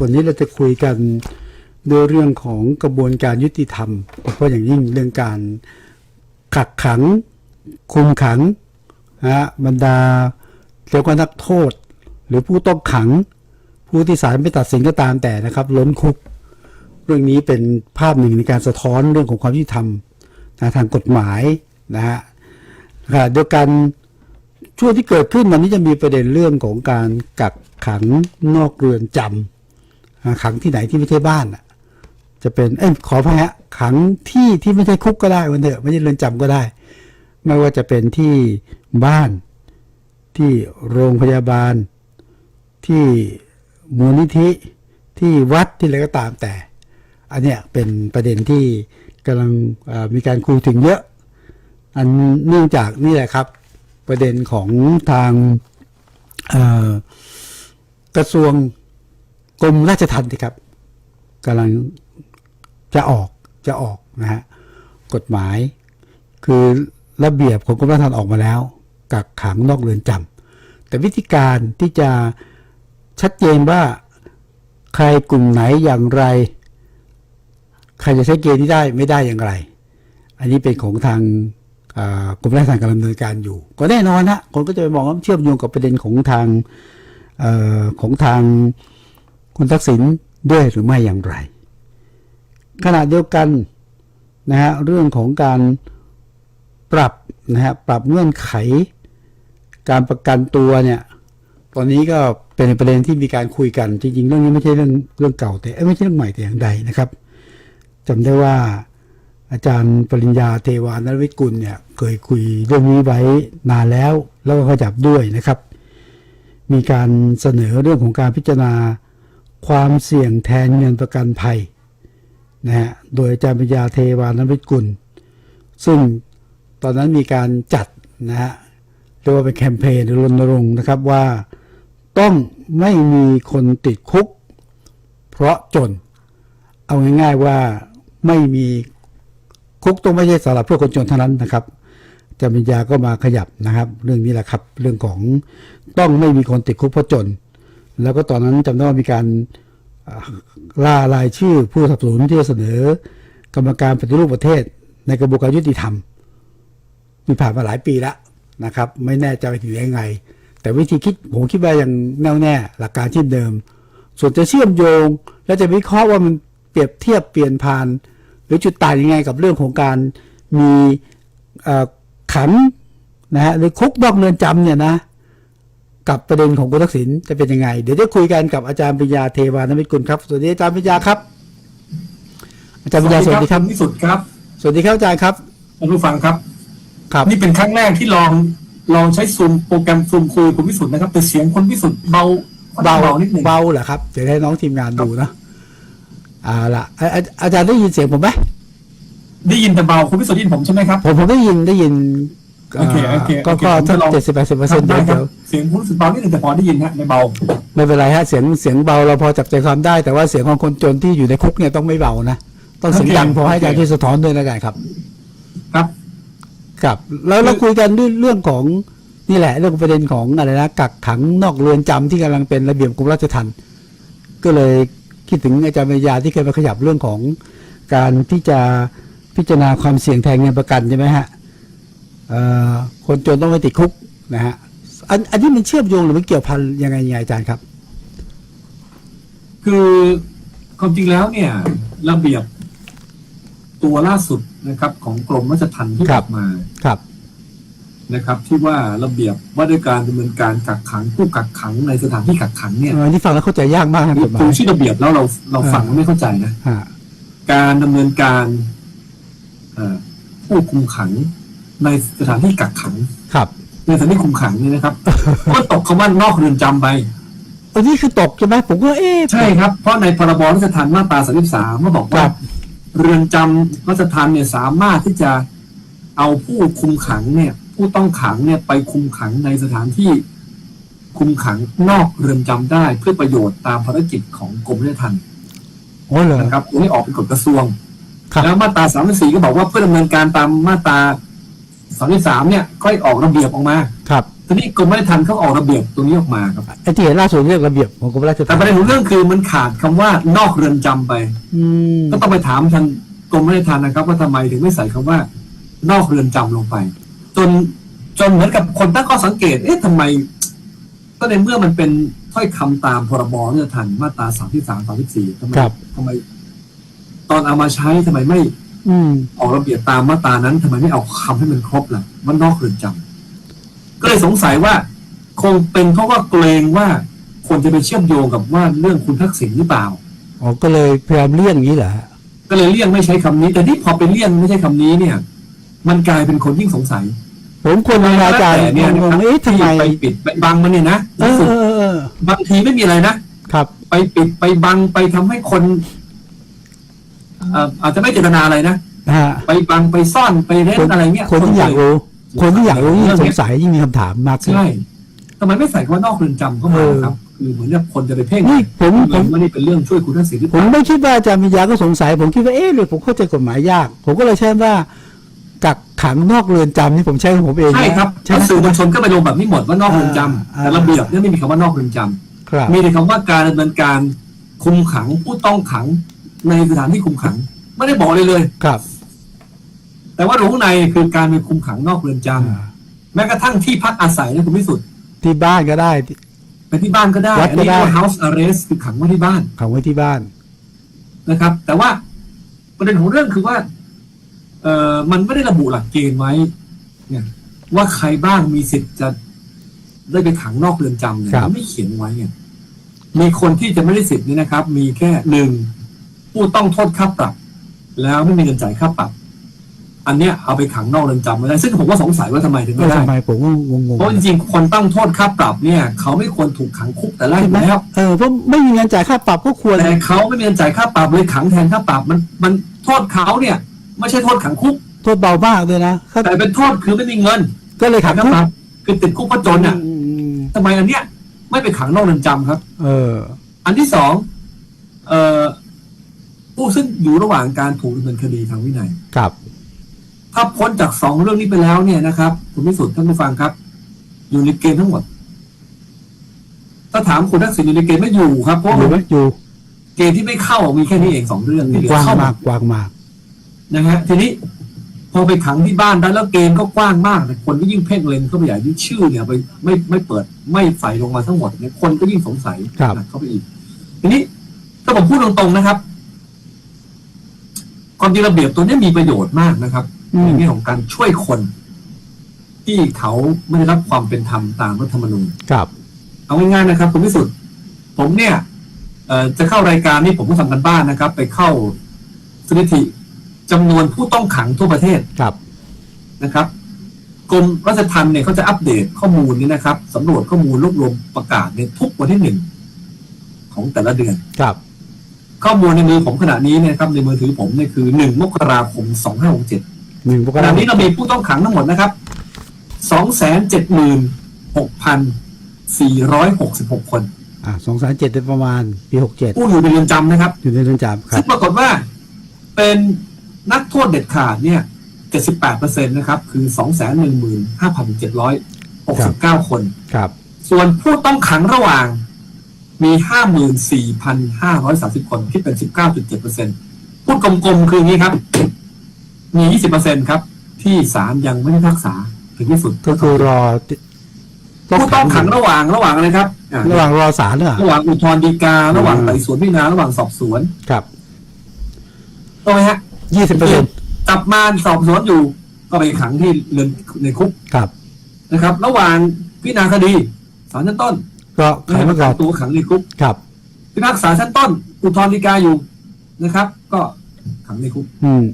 วันนี้เราจะคุยกันด้วยเรื่องของกระบวนการยุติธรรมโดยเฉพาะอย่างยิ่งเรื่องการกักขัง คุมขังนะฮะบรรดาเรียกว่านักโทษ หรือผู้ต้องขัง ผู้ที่ศาลไม่ตัดสินก็ตามแต่นะครับ ล้นคุก เรื่องนี้เป็นภาพหนึ่งในการสะท้อนเรื่องของความยุติธรรมนะทางกฎหมายนะฮะขณะเดียวกันช่วงที่เกิดขึ้นวันนี้จะมีประเด็นเรื่องของการกักขังนอกเรือนจำ ขังที่ไหนที่ไม่ใช่บ้านอะจะเป็นเอ้ยขอพฮะขังที่ที่ไม่ใช่คุกก็ได้วันเถอะไม่ใช่เรือนจำก็ได้ ไม่ว่าจะเป็นที่บ้านที่โรงพยาบาล ที่มูลนิธิที่วัดที่อะไรก็ตามแต่ อันเนี้ยเป็นประเด็นที่กำลังมีการคุยถึงเยอะ อันเนื่องจากนี่แหละครับ ประเด็นของทางกระทรวง กรมราชทัณฑ์ครับกำลังจะออกจะออกนะฮะกฎหมาย คือระเบียบของกรมราชทัณฑ์ออกมาแล้ว กักขังนอกเรือนจำแต่วิธีการที่จะชัดเจนว่าใครกลุ่มไหนอย่างไร ใครจะใช้เกณฑ์ที่ได้ไม่ได้อย่างไร อันนี้เป็นของทางกรมราชทัณฑ์กำลังดำเนินการอยู่ ก็แน่นอนฮะคนก็จะไปมองว่าเชื่อมโยงกับประเด็นของทางอของทาง คุณทักษิณด้วยหรือไม่อย่างไร ขณะเดียวกันนะฮะเรื่องของการปรับนะฮะปรับเงื่อนไข การประกันตัวเนี่ยตอนนี้ก็เป็นประเด็นที่มีการคุยกัน จริงๆ เรื่องนี้ไม่ใช่เรื่องเรื่องเก่าแต่ไม่ใช่เรื่องใหม่แต่อย่างใดนะครับจำได้ว่าอาจารย์ปริญญาเทวานรวิกุลเนี่ยเคยคุยเรื่องนี้ไว้นานแล้ว แล้วก็ขาจับด้วยนะครับ มีการเสนอเรื่องของการพิจารณา ความเสี่ยงแทนเงินประกันภัยนะฮะโดยอาจารย์ปริญญาเทวานวิทกุล ซึ่งตอนนั้นมีการจัดนะฮะเรียกว่าเป็นแคมเปญรณรงค์นะครับว่าต้องไม่มีคนติดคุก เพราะจน เอาง่ายๆว่าไม่มีคุกต้องไม่ใช่สำหรับเพื่อคนจนเท่านั้นนะครับอาจารย์ปริญญาก็มาขยับนะครับ เรื่องนี้แหละครับ เรื่องของต้องไม่มีคนติดคุกเพราะจน แล้วก็ตอนนั้นจำได้ว่ามีการอ่าล่ารายชื่อผู้สนับสนุนที่จะเสนอกรรมการปฏิรูปประเทศ ในกระบวนการยุติธรรมมีผ่านมาหลายปีแล้วนะครับ ไม่แน่ใจไปถึงยังไง แต่วิธีคิดผมคิดว่ายังแน่วแน่หลักการเช่นเดิม ส่วนจะเชื่อมโยง และจะวิเคราะห์ว่ามันเปรียบเทียบเปลี่ยนผ่าน หรือจุดต่างยังไงกับเรื่องของการมีขังนะฮะหรือคุกนอกเรือนจำเนี่ยนะ กับประเด็นของคุณทักษิณจะเป็นยังไง เดี๋ยวจะคุยกันกับอาจารย์ปริญญาเทวานมิตรกุลครับสวัสดีอาจารย์ปริญญาครับ อาจารย์ปริญญาสวัสดีครับที่สุดครับ สวัสดีครับอาจารย์ครับท่านผู้ฟังครับ ครับ นี่เป็นครั้งแรกที่ลองลองใช้ซูมโปรแกรมซูมคุยคุณพิสุทธิ์นะครับแต่เสียงคนพิสุทธิ์เบาเบาเบานิดหนึ่งเบาเหรอครับเดี๋ยวให้น้องทีมงานดูนะอ่าละอาอาอาจารย์ได้ยินเสียงผมไหมได้ยินแต่เบาคุณพิสุทธิ์ได้ยินผมใช่ไหมครับผมผมได้ยินได้ยิน โอเคโอเคก็โอเคก็ผมสัจะกลองเจ็ดสิบแปดสิบเปอร์เซ็นต์ได้เดี๋ยวครัเดี๋ยวเสียงคุณพิสุทธิ์เบานิดหนึ่งแต่พอได้ยินฮะในเบา ไม่เป็นไรฮะเสียงเสียงเบาเราพอจับใจความได้แต่ว่าเสียงของคนจนที่อยู่ในคุกเนี่ยต้องไม่เบานะต้องเสียงโอเคดังพอให้อาจารย์โอเคช่วยสะท้อนด้วยแล้วกันครับ ครับครับแล้วเราคุยกันด้วยเรื่องของนี่แหละ เรื่องประเด็นของอะไรนะกักขังนอกเรือนจำที่กำลังเป็นระเบียบกรมราชทัณฑ์ก็เลยคิดถึงอาจารย์ปริญญาที่เคยมาขยับเรื่องของการที่จะพิจารณาความเสี่ยงแทนเงินประกันใช่ไหมฮะเอ่อ คนจนต้องไม่ติดคุกนะฮะอันอันนี้มันเชื่อมโยงหรือมันเกี่ยวพันยังไงยังไงอาจารย์ครับ คือความจริงแล้วเนี่ย ระเบียบตัวล่าสุดนะครับ ของกรมราชทัณฑ์ที่คอรับอกมาครับนะครับ ที่ว่าระเบียบว่าด้วยการดำเนินการกักขังผู้กักขังในสถานที่กักขังเนี่ยเออนี่ฟังแล้วเข้าใจยากมากนะกฎหมาดูยชื่อระเบียบแล้วเราเราฟังเออไม่เข้าใจนะฮะการดำเนินการเอ่อผู้คุมขัง ในสถานที่กักขังครับ ในสถานที่คุมขังนี่นะครับ ก็ตกคำว่านอกเรือนจำไปอันนี้คือตกใช่ไหมผมก็เอ๊ะใช่ครับ เพราะในพรบราชทัณฑ์มาตรา33ก็บอกคว่ารับเรือนจำราชทัณฑ์เนี่ยสามารถที่จะเอาผู้คุมขังเนี่ย ผู้ต้องขังเนี่ยไปคุมขังในสถานที่คุมขังนอกเรือนจำได้เพื่อประโยชน์ตามภารกิจของกรมราชทัณฑ์โอ้เหรอนะครับตรงนี้ออกเป็นกฎกระทรวงครับแล้วมาตราสามสี่ก็บอกว่าเพื่อดำเนินการตามมาตรา สามสามเนี่ยก็ให้ออกระเบียบออกมาครับทีนี้กรมราชทัณฑ์เขาออกระเบียบตรงนี้ออกมาครับไอ้ที่เห็นล่าสุดเรียกระเบียบของกรมราชแต่ทัณประเด็นฑ์ของเรื่องคือมันขาดคำว่านอกเรือนจำไปอืมก็ต้องไปถามทางกรมราชทัณฑ์นะครับ ว่าทำไมถึงไม่ใส่คำว่า นอกเรือนจำลงไป จนจนเหมือนกับคนตั้งข้อสังเกต เอ๊ะทำไม ก็ในเมื่อมันเป็นถ้อยคำตามพรบราชทัณฑ์มาตราสามที่สามสามที่สี่ทำไมครับทำไม ตอนเอามาใช้ทำไมไม่ อืมออกระเบียบตามมาตรานั้นทำไมไม่เอาคำให้มันครบล่ะว่านอกเรือนจำก็เลยสงสัยว่า คงเป็นเพราะว่าเกรงว่าคนจะไปเชื่อมโยงกับว่าเรื่องคุณทักษิณหรือเปล่าอ๋อก็เลยพยายามเลี่ยงอย่างนี้เหรอฮะก็เลยเลี่ยงไม่ใช้คำนี้ แต่ที่พอเป็นเลี่ยงไม่ใช่คำนี้เนี่ย มันกลายเป็นคนยิ่งสงสัย ผมควรทำอาจารย์แต่เนี่ยนะงครังบๆเอ๊ะทำไมที่ไปปิดไปบังมันเนี่ยนะเออรู้สึกเออเออบางทีไม่มีอะไรนะครับ ไปปิดไปบังไปทำให้คน เอ่ออาจจะไม่เจตนาอะไรนะฮะไปบังไปซ่อนไปเล่นคนอะไรเงี้ยคนที่อยากรู้คนที่อยากรู้ยิ่งเรื่องสเนี้งยสัยยิ่งมีคำถามมากขึ้น ใช่ทำไมไม่ใส่คำว่านอกเรือนจำเข้ามาเออครับคือเหมือนกับคนจะไปเพ่งนี่ผมผมันมไม่ได้เป็นเรื่องช่วยคุณทักษิณหรือเปผมล่าไม่คิดว่าอาจารย์วิญญาก็สงสัย ผมคิดว่าเอ๊ะหรือผมเข้าใจกฎหมายยาก ผมก็เลยใช้ว่ากักขังนอกเรือนจำนี่ผมใช้ของผมเองนะใช่ครับใช่แล้วไหมสื่อมวลชนก็ไปลงแบบนี้หมดว่านอกเรือนจำอ่าแต่ระเบียบเนี่ยไม่มีคำว่านอกเรือนจำครับมีแต่คำว่าการดำเนินการคุมขังผู้ต้องขัง ในสถานที่คุมขัง ไม่ได้บอกเลยเลย ครับ แต่ว่ารู้ในคือการไปคุมขังนอกเรือนจำอ่าแม้กระทั่งที่พักอาศัยนะคุณพิสุทธิ์ที่บ้านก็ได้ ไปที่บ้านก็ได้วัดอันก็นี้ได้เรียกว่า house arrest คือขังไว้ที่บ้านขังไว้ที่บ้าน นะครับ แต่ว่าประเด็นของเรื่องคือว่า เอ่อมันไม่ได้ระบุหลักเกณฑ์ไว้ เนี่ย ว่าใครบ้างมีสิทธิ์จะได้ไปขังนอกเรือนจำเนี่ยครับ มันไม่เขียนไว้เนี่ยมีคนที่จะไม่ได้สิทธิ์นี่นะครับ มีแค่หนึ่ง ผู้ต้องโทษค่าปรับ แล้วไม่มีเงินจ่ายค่าปรับ อันเนี้ยเอาไปขังนอกเรือนจำไม่ได้ ซึ่งผมก็สงสัยว่าทำไมถึงเอไม่อได้ ทำไมผมก็งงเพราะจริงๆ คนต้องโทษค่าปรับเนี่ย เขาไม่ควรถูกขังคุกแต่แรกใช่อไหมยู่แล้วเออเพราะไม่มีเงินจ่ายค่าปรับก็ควร แต่เขาไม่มีเงินจ่ายค่าปรับเลยขังแทนค่าปรับมันมันโทษเขาเนี่ย ไม่ใช่โทษขังคุก โทษเบามากเลยนะถ้าแต่เป็นโทษคือไม่มีเงินก็เลยขังค่าคุกปรับคือติดคุกเพราะจนอะอืมทำไมอันเนี้ยไม่ไปขังนอกเรือนจำครับ เออ อันที่สองเอ่อ ผู้ซึ่งอยู่ระหว่างการถูกดำเนินคดีทางวินัย ครับ ถ้าพ้นจากสองเรื่องนี้ไปแล้วเนี่ยนะครับคุณพิสุทธิ์ท่านผู้ฟังครับ อยู่ในเกณฑ์ทั้งหมด ถ้าถามคุณทักษิณอยู่ในเกณฑ์ไม่อยู่ครับเพราะอยู่ไหมอยู่ เกณฑ์ที่ไม่เข้ามีแค่นี้เองสองเรื่องที่เหลืกอว้างเข้าหมมากดกว้างมากนะฮะทีนี้พอไปขังที่บ้านได้แล้วเกณฑ์ก็กว้างมากแต่คนก็ยิ่งเพ่งเล็งเข้าไปใหญ่ที่ชื่อเนี่ยไปไม่ไม่เปิดไม่ใส่ลงมาทั้งหมดเนี่ยคนก็ยิ่งสงสัยครับหนักเข้าไปอีก ทีนี้ถ้าผมพูดตรงๆนะครับ ความจริงระเบียบตัวนี้มีประโยชน์มากนะครับอืมในแง่ของการช่วยคน ที่เขาไม่ได้รับความเป็นธรรมตามรัฐธรรมนูญครับ เอาง่ายๆนะครับคุณพิสุทธิ์ผมเนี่ยเอ่อจะเข้ารายการนี้ผมก็ทำกันบ้านนะครับ ไปเข้าสถิติจำนวนผู้ต้องขังทั่วประเทศครับนะครับกรมราชทัณฑ์เนี่ยเขาจะอัปเดตข้อมูลนี้นะครับสำรวจข้อมูลรวบรวมประกาศในทุกวันที่หนึ่งของแต่ละเดือนครับ ข้อมูลในมือผมขณะนี้เนี่ยนะครับในมือถือผมเนี่ยคือหนึ่งมกราคมสองห้าหกเจ็ดหนึ่งปกขณะนี้เรามีผู้ต้องขังทั้งหมดนะครับสองแสนเจ็ดหมื่นหกพันสี่ร้อยหกสิบหกคน อ่าสองสามเจ็ดประมาณปีหกเจ็ดผู้อยู่ในเรือนจำนะครับ อยู่ในเรือนจำครัซึ่บ งปรากฏว่าเป็นนักโทษเด็ดขาดเนี่ย78เปอร์เซ็นต์นะครับ คือ 215,769 คน ครับ ส่วนผู้ต้องขังระหว่าง มี 54,530 คน คิดเป็น 19.7เปอร์เซ็นต์พูดกลมๆ คืออย่างนี้ครับ มี 20เปอร์เซ็นต์ครับ ที่ศาลยังไม่ได้พิพากษาถึงที่สุดก็คือรอผู้ต้องขังระหว่างระหว่างอะไรครับอ่าระหว่างรอศาลเหรอระหว่างอุทธรณ์ฎีการะหว่างอืมไต่สวนพิจารณาระหว่างสอบสวนครับถูกไหมฮะยี่สิบเปอร์เซ็นต์จับมาสอบสวนอยู่ ก็ไปขังที่เรือนในคุกครับนะครับ ระหว่างพิจารณาคดีศาลชั้นต้น ก็ไม่ขังให้ไว้ประก่กัอนนตัวขังในคุกครับ พิพากษาชั้นต้น อุทธรณ์ฎีกาอยู่นะครับ ก็ขังในคุก อืม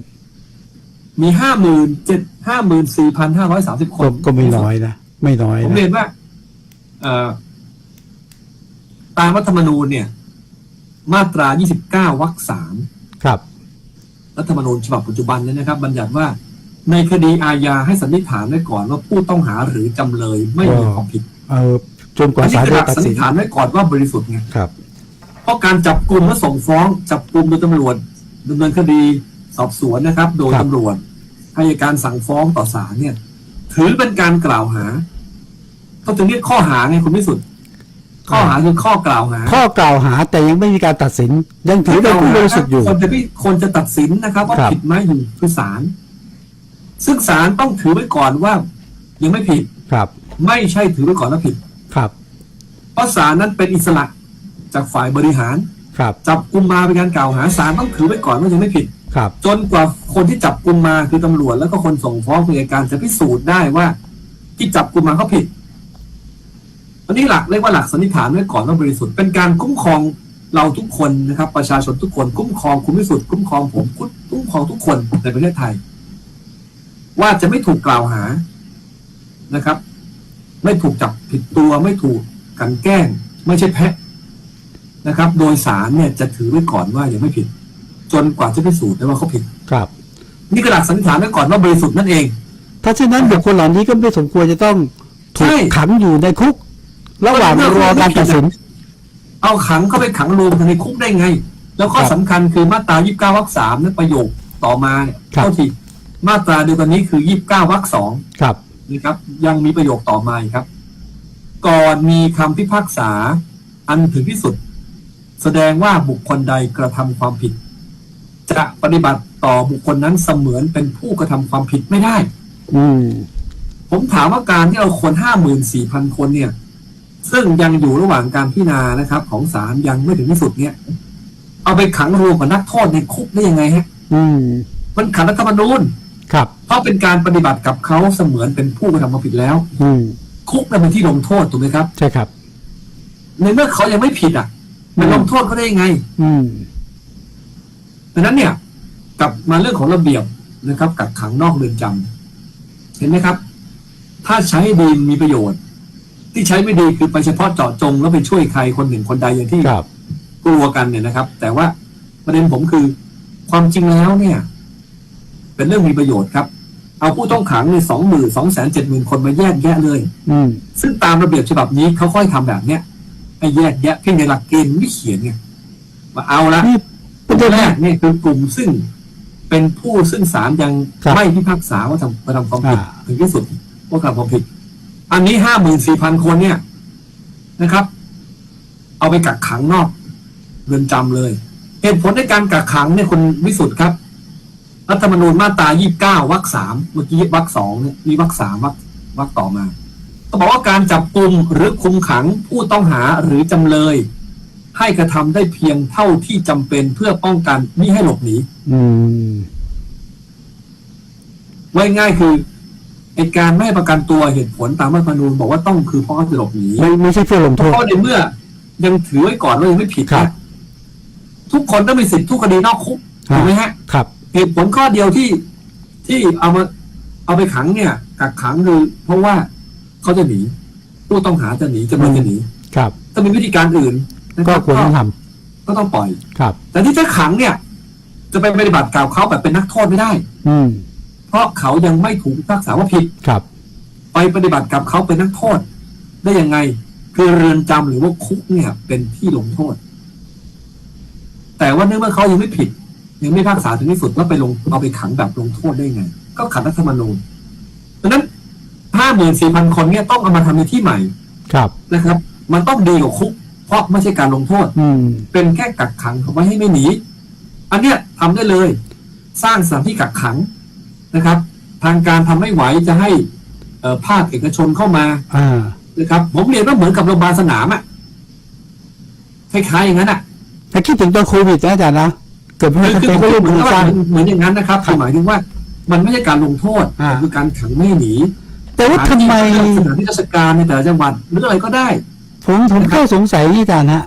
มีห้าหมื่นเจ็ดห้าหมื่นสี่พันห้าร้อยสามสิบคก็นก็ไม่น้อยนะไม่น้อยผมนะเรียนว่าเอ่อตามรัฐธรรมนูญเนี่ย มาตรายี่สิบเก้าวรรคสาม ครับ รัฐธรรมนูญฉบับปัจจุบันเนี่ยนะครับ บัญญัติว่าในคดีอาญาให้สันนิษฐานไว้ก่อนว่าผู้ต้องหาหรือจำเลยไม่มีความผิด เออ จนกว่าอันนี้ศาลคือหจะลักตัดสันสินินษฐานไว้ก่อนว่าบริสุทธิ์ไงครับ เพราะการจับกลุ่มและส่งฟ้อง จับกลุ่มโดยตำรวจดำเนินคดีสอบสวนนะครับ โดยครับตำรวจให้การสั่งฟ้องต่อศาลเนี่ย ถือเป็นการกล่าวหาเขาถึงเรียกข้อหาไงคุณพิสุทธิ์ข้อหาคือข้อกล่าวหา ข้อกล่าวหาแต่ยังไม่มีการตัดสิน ยังถือเป็นผู้บริสุทธิ์อยู่คนจะพี่คนจะตัดสินนะครับ ว่าครับผิดไหมอยู่คือศาลซึ่งศาลต้องถือไว้ก่อนว่า ยังไม่ผิดครับ ไม่ใช่ถือไว้ก่อนว่าผิดครับ เพราะศาลนั้นเป็นอิสระจากฝ่ายบริหาร ครับ จับกุมมาเป็นการกล่าวหาศาลต้องถือไว้ก่อนว่ายังไม่ผิด ครับ จนกว่าคนที่จับกุมมาคือตำรวจแล้วก็คนส่งฟ้องคืออัยการจะพิสูจน์ได้ว่า ที่จับกุมมาเขาผิดอันนี้หลักเรียกว่าหลักสันนิษฐานไว้ก่อนว่าบริสุทธิ์เป็นการคุ้มครองเราทุกคนนะครับ ประชาชนทุกคนคุ้มครองคุณพิสุทธิ์คุ้มครองผมคุ้มครองทุกคนในประเทศไทย ว่าจะไม่ถูกกล่าวหานะครับ ไม่ถูกจับผิดตัวไม่ถูก กลันแกล้งไม่ใช่แพะนะครับ โดยสารเนี่ยจะถือไว้ก่อนว่ายังไม่ผิด จนกว่าจะพิสูจน์ได้ว่าเขาผิดครับ นี่คือหลักสันนิษฐานไว้ก่อนว่าบริสุทธิ์นั่นเอง ถ้าเช่นนั้นบุคคลเหล่านี้ก็ไม่สมควรจะต้องถูกใช่ขังอยู่ในคุก ระหว่างรอการตัดสิน เอาขังเข้าไปขังรวมกันในคุกได้ไง แล้วข้อครับสำคัญคือมาตรา29วรรคสามนั้นประโยคต่อมาเนี่ยครับเท่าที่มาตราเดียวกันนี้คือ 29วรรคสองครับนะครับ ยังมีประโยคต่อมาอีกครับ ก่อนมีคำพิพากษา อันถึงที่สุด แสดงว่าบุคคลใดกระทำความผิด จะปฏิบัติต่อบุคคลนั้นเสมือนเป็นผู้กระทำความผิดไม่ได้ อืม ผมถามว่าการที่เราคนห้าหมื่นสี่พันคนเนี่ย ซึ่งยังอยู่ระหว่างการพิจารณานะครับ ของศาลยังไม่ถึงที่สุดเนี่ย เอาไปขังรวมกับนักโทษในคุกได้ยังไงฮะ อืม มันขัดรัฐธรรมนูญครับ เพราะเป็นการปฏิบัติกับเขาเสมือนเป็นผู้กระทำความผิดแล้ว อืม คุกนั้นเป็นที่ลงโทษถูกไหมครับ ใช่ครับ ในเมื่อเขายังไม่ผิดอะมันลงโทษเขาได้ยังไง อืมดังนั้นเนี่ย กลับมาเรื่องของระเบียบนะครับ กักขังนอกเรือนจำเห็นไหมครับ ถ้าใช้ดีมีประโยชน์ ที่ใช้ไม่ดีคือไปเฉพาะเจาะจง แล้วไปช่วยใครคนหนึ่งคนใดอย่างที่ครับกลัวกันเนี่ยนะครับ แต่ว่าประเด็นผมคือ ความจริงแล้วเนี่ย เป็นเรื่องมีประโยชน์ครับ เอาผู้ต้องขังในสองหมื่นสองแสนเจ็ดหมื่นคนมาแยกแยะเลย อืมซึ่งตามระเบียบฉบับนี้เขาค่อยทำแบบเนี้ยให้แยกแยะเพียงในหลักเกณฑ์ไม่เขียนไงมาเอาละนี่กลุ่มแรกเนี่ยคือกลุ่มซึ่งเป็นผู้ซึ่งศาลยังครับไม่พิพากษาว่าทำกระทำความผิดอ่าถึงที่สุดว่ากระทำความผิด อันนี้ห้าหมื่นสี่พันคนเนี่ยนะครับ เอาไปกักขังนอกเรือนจำเลย เหตุผลในการกักขังเนี่ยคุณวิสุทธ์ครับ รัฐธรรมนูญมาตรายี่บเก้าวรรคสามเมื่อกี้วรรคสองเนี่ยมีวรรคสามวรรควรรคต่อมาเขาบอกว่าการจับกลุ่มหรือคุมขังผู้ต้องหาหรือจำเลย ให้กระทำได้เพียงเท่าที่จำเป็นเพื่อป้องกันมิให้หลบหนีอืมไว้ง่ายคือไอการไม่ให้ประกันตัวเหตุผลตามรัฐธรรมนูญบอกว่าต้องคือเพราะเขาจะหลบหนีไม่ไม่ใช่เพื่อลงเพโทษราะในเมื่อ ยังถือไว้ก่อนว่ายังไม่ผิดครับเนี่ยทุกคนต้องมีสิทธิทุกคดีนอกคุกถูกไหมฮะครับ เหตุผลข้อเดียวที่ที่เอามาเอาไปขังเนี่ย กักขังคือเพราะว่าเขาจะหนี ผู้ต้องหาจะหนีจำเลยจะหนีครับ ถ้ามีวิธีการอื่นนะก็รับควรต้องทก็ต้องปล่อยำครับ แต่ที่จะขังเนี่ย จะไปปฏิบัติกับเขาแบบเป็นนักโทษไม่ได้ อืมเพราะเขายังไม่ถูกพิพากษาว่าผิดครับ ไปปฏิบัติกับเขาเป็นนักโทษ ได้ยังไงคือเรือนจำหรือว่าคุกเนี่ย เป็นที่ลงโทษ แต่ว่าเนื่องเมื่อเขายังไม่ผิด ยังไม่พิพากษาถึงที่สุดแล้วไปลงเอาไปขังแบบลงโทษได้ไง ก็ขัดรัฐธรรมนูญดังนั้นห้าหมื่นสี่พันคนเนี่ยต้องเอามาทำในที่ใหม่ ครับนะครับ มันต้องดีกว่าคุก เพราะไม่ใช่การลงโทษ อืมเป็นแค่กักขังเขาไว้ให้ไม่หนี อันเนี้ยทำได้เลย สร้างสถานที่กักขังนะครับ ทางการทำไม่ไหวจะให้เอ่อภาคเอกชนเข้ามาอ่านะครับ ผมเรียนว่าเหมือนกับโรงพยาบาลสนามอะคล้ายๆอย่างนั้นอะถ้าคิดถึงตอนโควิดนะอาจารย์นะ เกิดไม่คือจำคือเป็นก็รีบเหมือนมือกับสร้าง เหมือนอย่างนั้นนะครับคือหมายถึงว่า มันไม่ใช่การลงโทษอ่าแต่คือการขังไม่ให้หนีแต่ว่าทำไม สถานที่ราชการในแต่ละจังหวัดหรืออะไรก็ได้ ผมผมแค่สงสัยนี่อาจารย์ฮะ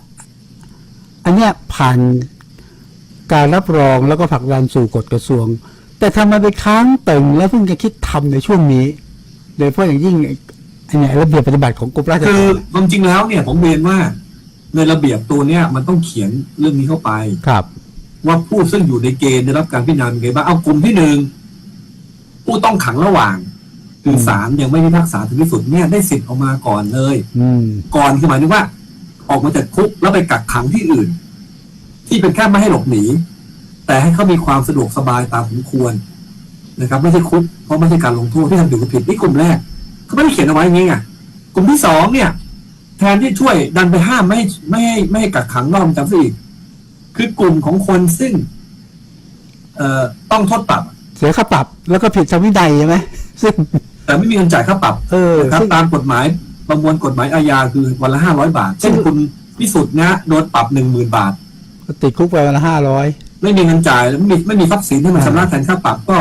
อันเนี้ยผ่านการรับรองแล้วก็ผลักดันสู่กฎกระทรวง แต่ทำไมไปค้างตึงแล้วเพิ่งจะคิดทำในช่วงนี้โดยเฉพาะอย่างยิ่งไอ้ไอ้เนี่ยระเบียบปฏิบัติของกรมราชคืทัอณฑ์ความจริงแล้วเนี่ยผมเรียนว่าในระเบียบตัวเนี้ยมันต้องเขียนเรื่องนี้เข้าไป ครับ ว่าผู้ซึ่งอยู่ในเกณฑ์ได้รับการพิจารณาเป็นไงบ้างเอากลุ่มที่หนึ่งผู้ต้องขังระหว่างคือศาลยังไม่พิพากษาถึงที่สุดเนี่ยได้สิทธิ์ออกมาก่อนเลย อืม ก่อนคือหมายถึงว่า ออกมาจากคุกแล้วไปกักขังที่อื่น ที่เป็นแค่ไม่ให้หลบหนี แต่ให้เขามีความสะดวกสบายตามสมควรนะครับ ไม่ใช่คุกเพราะไม่ใช่การลงโทษที่ทำอยู่กับผิดนี่กลุ่มแรกเขาไม่ได้เขียนเอาไว้อย่างนี้ไงกลุ่มที่สองเนี่ย แทนที่ช่วยดันไปห้ามไม่ให้ไม่ให้ไม่ให้กักขังนอกเรือนจำซะอีก คือกลุ่มของคนซึ่ง เอ่อต้องโทษปรับ เสียค่าปรับ แล้วก็ผิดทางวินัยใช่ไหมซึ่ง แต่ไม่มีเงินจ่ายค่าปรับเออนะครับซึ่ง ตามกฎหมายประมวลกฎหมายอาญาคือวันละห้าร้อยบาท เช่นคุณพิสุทธิ์นะโดนปรับหนึ่งหมื่นบาท ติดคุกไปวันละห้าร้อย ไม่มีเงินจ่ายแล้วไม่มีไม่มีทรัพย์สินที่มันชำระแทนค่าปรับก็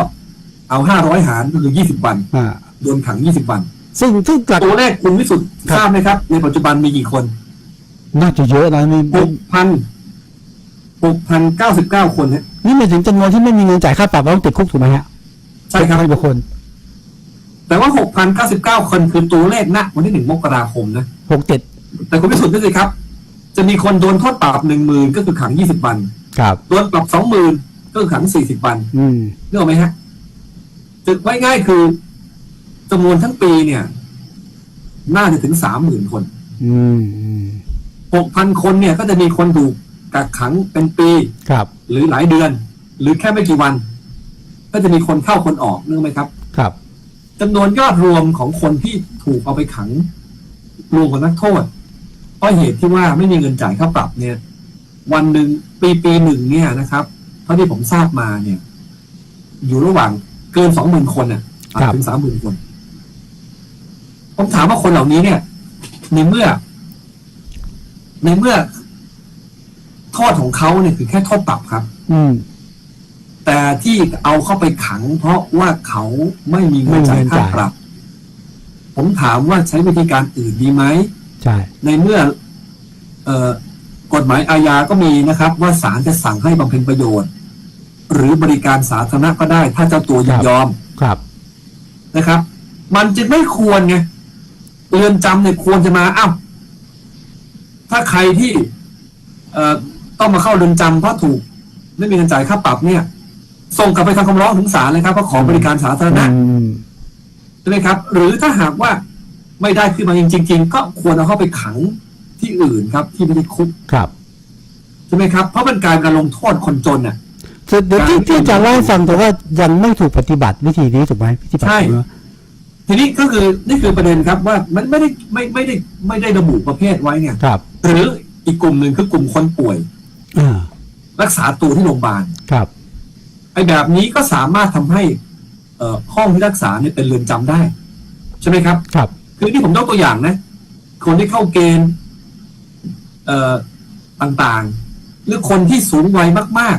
เอาห้าร้อยหารก็คือยี่สิบวันอ่าโดนขังยี่สิบวัน ซึ่งซึ่งหลัก ตัวเลขคุณวิสุทธิ์ครับ ทราบไหมครับ ในปัจจุบันมีกี่คนน่าจะเยอะนะนี่หกพัน หกพันเก้าสิบเก้าคนฮะนี่หมายถึงจำนวนที่ไม่มีเงินจ่ายค่าปรับแล้วต้องติดคุกถูกไหมฮะใช่ครับ6,000กว่าคน แต่ว่าหกพันเก้าสิบเก้าคนคือตัวเลขณวันที่หนึ่งมกราคมนะหกเจ็ดแต่คุณพิสุทธิ์นี่สิครับ จะมีคนโดนโทษปรับหนึ่งหมื่นก็คือขังยี่สิบวันครับโดนปรับสองหมื่นก็คือขังสี่สิบวันอืมนึกออกไหมฮะจะไว้ง่ายคือจำนวนทั้งปีเนี่ย น่าจะถึงสามหมื่นคนอืมอืมหกพันคนเนี่ย ก็จะมีคนถูก กักขังเป็นปีครับ หรือหลายเดือน หรือแค่ไม่กี่วัน ก็จะมีคนเข้าคนออกนึกออกไหมครับ ครับจำนวนยอดรวมของคนที่ถูกเอาไปขัง รวมกับนักโทษเพราะเหตุที่ว่าไม่มีเงินจ่ายค่าปรับเนี่ย วันหนึ่งปีปีหนึ่งเนี่ยนะครับเท่าที่ผมทราบมาเนี่ย อยู่ระหว่างเกินสองหมื่นคนอะอาจถึงสามหมื่นคนผมถามว่าคนเหล่านี้เนี่ยในเมื่อ ในเมื่อ โทษของเขาเนี่ยคือแค่โทษปรับครับ อืม แต่ที่เอาเข้าไปขัง เพราะว่าเขาไม่มีเงินจ่ายค่าปรับ ผมถามว่าใช้วิธีการอื่นดีไหมใช่ในเมื่อ เอ่อกฎหมายอาญาก็มีนะครับ ว่าศาลจะสั่งให้บำเพ็ญประโยชน์ หรือบริการสาธารณะก็ได้ ถ้าเจ้าตัวยินยอมครับนะครับ มันจึงไม่ควรไงเรือนจำเนี่ยควรจะมาอ้าวถ้าใครที่ เอ่อ ต้องมาเข้าเรือนจำเพราะถูก ไม่มีเงินจ่ายค่าปรับเนี่ย ส่งกลับไปทำคำร้องถึงศาลเลยครับเพราะขอบริการสาธารณะอืมใช่ไหมครับ หรือถ้าหากว่าไม่ได้ขึ้นมาจริง ๆ ก็ควรเอาเข้าไปขังที่อื่นครับ ที่ไม่ได้คุกครับใช่ไหมครับ เพราะเป็นการการลงโทษคนจนน่ะเดี๋ยวที่ที่อาจารย์เล่าให้ฟังแต่ว่ายังไม่ถูกปฏิบัติวิธีนี้ถูกไหมวิธีปฏิบัติใช่เนอะทีนี้ก็คือนี่คือประเด็นครับว่ามันไม่ได้ไม่ไม่ได้ไม่ได้ระบุประเภทไว้ไงครับ หรืออีกกลุ่มหนึ่งคือกลุ่มคนป่วยอ่า รักษาตัวที่โรงพยาบาลครับไอ้แบบนี้ก็สามารถทำให้เอ่อห้องที่รักษาเนี่ยเป็นเรือนจำได้ ใช่ไหมครับ ครับ คือที่ผมยกตัวอย่างนะ คนที่เข้าเกณฑ์เอ่อต่างๆ หรือคนที่สูงวัยมาก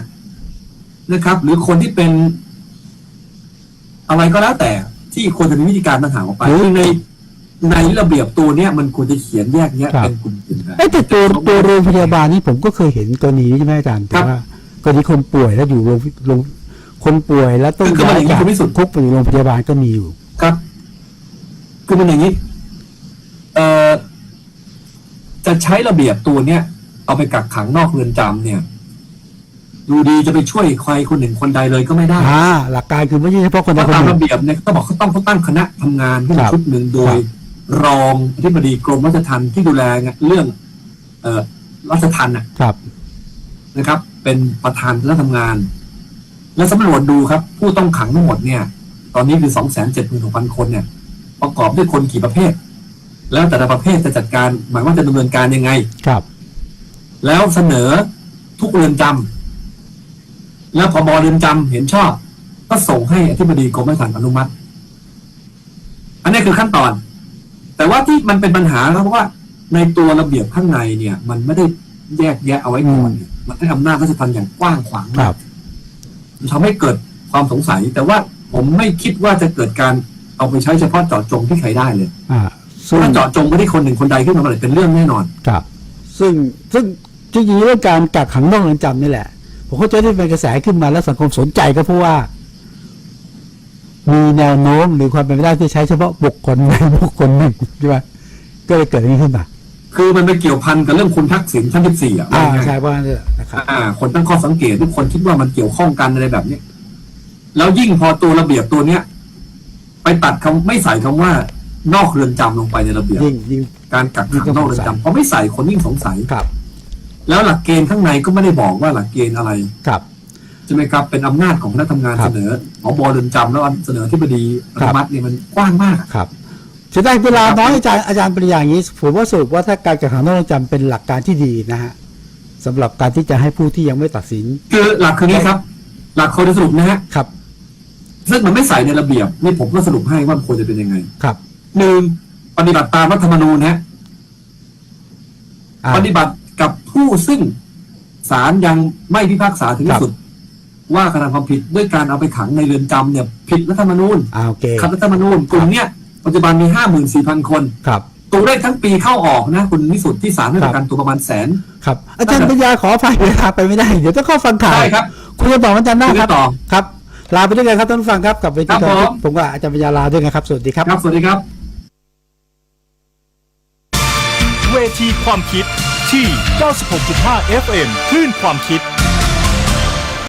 ๆนะครับ หรือคนที่เป็น อะไรก็แล้วแต่ที่ควรจะมีวิธีการต่างหากออกไปหรือคือใน ในระเบียบตัวเนี้ยมันควรจะเขียนแยกแยะครับเป็นกลุ่มๆนะเอ้ยแต่ตัวตัวโรงพยาบาลนี่ผมก็เคยเห็นกรณีนี้ใช่ไหมอาจารย์ครัแต่บว่ากรณีคนป่วยแล้วอยู่โรงโรงคนป่วยแล้วต้องคือมันอย่างนี้จากคุณวิสุทธิ์คุกไปอยู่โรงพยาบาลก็มีอยู่ครับคือมันอย่างนี้ เอ่อจะใช้ระเบียบตัวเนี้ยเอาไปกักขังนอกเรือนจำเนี่ย ดูดีจะไปช่วยใครคนหนึ่งคนใดเลยก็ไม่ได้อ่าหลักการคือไม่ใช่เฉพาะคนเพใดราะคนตามหนึ่ระงเบียบเนี่ยก็บอกเขาต้องเขาตั้งคณะทำงานขึ้นครัมาบชุดหนึ่งโดย รองอธิบดีกรมราชทัณฑ์ที่ดูแลเรื่อง เอ่อราชทัณฑ์น่ะครับ นะครับ เป็นประธานคณะทำงาน แล้วสำรวจดูครับ ผู้ต้องขังทั้งหมดเนี่ย ตอนนี้คือสองแสนเจ็ดหมื่นหกพันคนเนี่ย ประกอบด้วยคนกี่ประเภท แล้วแต่ละประเภทจะจัดการ หมายว่าจะดำเนินการยังไง ครับ แล้วเสนอทุกเรือนจำแล้วพบเรือนจำเห็นชอบ ก็ส่งให้อธิบดีกรมราชทัณฑ์อนุมัติ อันนี้คือขั้นตอน แต่ว่าที่มันเป็นปัญหาครับเพราะว่าในตัวระเบียบข้างในเนี่ย มันไม่ได้แยกแยะเอาไว้ก่อนเนี่ยมันให้อำนาจราชทัณฑ์อย่างกว้างขวางคมารักบทำให้เกิดความสงสัย แต่ว่าผมไม่คิดว่าจะเกิดการเอาไปใช้เฉพาะเจาะจงที่ใครได้เลยอ่าซึ่งถ้าเจาะจงไปที่คนหนึ่งคนใดขึ้นมาเมื่อไหร่เป็นเรื่องแน่นอน ครับ ซึ่งซึ่งจริงๆเรื่องการกักขังนอกเรือนจำนี่แหละ ผมเข้าใจที่เป็นกระแสขึ้นมาแล้วสังคมสนใจก็เพราะว่า มีแนวโน้มหรือความเป็นไปได้ที่ใช้เฉพาะบุคคลใดบุคคลหนึ่งใช่ไหมก็เลยเกิดอย่างนี้ขึ้นมาคือมันไปเกี่ยวพันกับเรื่องคุณทักษิณชั้นที่สี่อะอ่าว่าง่ายใช่ว่างั้นเถอะนะครับอ่า คนตั้งข้อสังเกตทุกคนคิดว่ามันเกี่ยวข้องกันอะไรแบบเนี้ยแล้วยิ่งพอตัวระเบียบตัวเนี้ย ไปตัดคำไม่ใส่คำว่า นอกเรือนจำลงไปในระเบียบยิ่งยิ่งการกักขังนอกเรือนจำพอไม่ใส่คนยิ่งสงสัยครับ แล้วหลักเกณฑ์ข้างในก็ไม่ได้บอกว่าหลักเกณฑ์อะไรครับใช่ไหมครับเป็นอำนาจของคณะทำงานครัเสบนอหมอบเรือนจำแล้วเสนอที่บดีอครันุบมัติเนี่ยมันกว้างมากอะ ครับเสียดายเวลาน้อยอาจารย์อาจารย์ปริญญาอย่างนี้ผมว่าสรุปว่าถ้าการกักขังนอกเรือนจำเป็นหลักการที่ดีนะฮะสำหรับการที่จะให้ผู้ที่ยังไม่ตัดสินคือหลักคือนี้ครับ หลักโคดสรุปนะฮะครับซึ่งมันไม่ใส่ในระเบียบนี่ผมก็สรุปให้ว่ามันควรจะเป็นยังไงครับหนึ่งปฏิบัติตามรัฐธรรมนูญฮะอ่า ปฏิบัติกับผู้ซึ่งศาลยังไม่พิพากษาถึงครับที่สุด ว่ากระทำความผิดด้วยการเอาไปขังในเรือนจำเนี่ยผิดรัฐธรรมนูญอ่าโอเคขัดรัฐธรรมนูญกลุ่มเนี้ยปัจจุบันมีห้าหมื่นสี่พันคนครับตัวเลขทั้งปีเข้าออกนะ คุณวิสุทธิ์ที่ศาลให้ประกันตัวประมาณแสนครับอาจารย์ปริญญาขออภัยเวลาไปไม่ได้ เดี๋ยวต้องเข้าฟังข่าวได้ครับ คุยกันต่อวันจันทร์หน้าคุยคกัรับนต่อครับ ลาไปด้วยกันครับท่านผู้ฟังครับกับเวทีครับตอนนี้ผมผมกับอาจารย์ปริญญาลาด้วยนะครับ สวัสดีครับครับสวัสดีครับ เวทีความคิดที่ 96.5 FM คลื่นความคิด